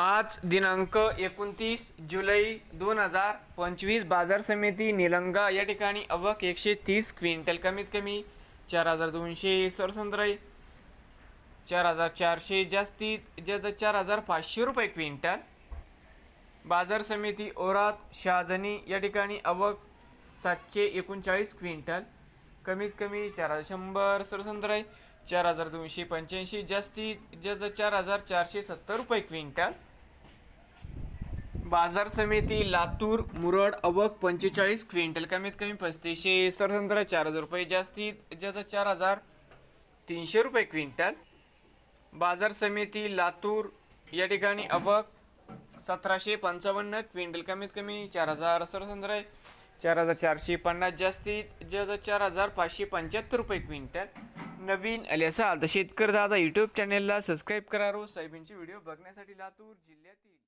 आज दिनांक एकोणतीस जुलै दोन हजार पंचवीस बाजार समिती निलंगा या ठिकाणी अवक एकशे तीस क्विंटल कमीत कमी चार हजार दोनशे सरसंद्राई चार हजार चारशे जास्तीत जास्त चार हजार पाचशे रुपये क्विंटल. बाजार समिती ओरात शहाजनी या ठिकाणी अवक सातशे एकोणचाळीस क्विंटल कमीत कमी चार हजार शंभर सरसंद्राई चार हजार दोनशे पंच्याऐंशी जास्तीत जास्त चार हजार चारशे सत्तर रुपये क्विंटल. बाजार समिती लातूर मुरड अवक पंचेचाळीस क्विंटल कमीत कमी पस्तीसशे सरसंद्रा चार हजार रुपये जास्तीत ज्याचा चार हजार तीनशे रुपये क्विंटल. बाजार समिती लातूर या ठिकाणी अवक सतराशे पंचावन्न क्विंटल कमीत कमी चार हजार सरसंद्रा चार हजार चारशे पन्नास जास्तीत ज्याचा चार हजार पाचशे पंच्याहत्तर रुपये क्विंटल. नवीन आले असाल तर शेतकरी दादा यूट्यूब चॅनेलला सबस्क्राईब करा रोज साहेबांचे व्हिडिओ बघण्यासाठी लातूर जिल्ह्यातील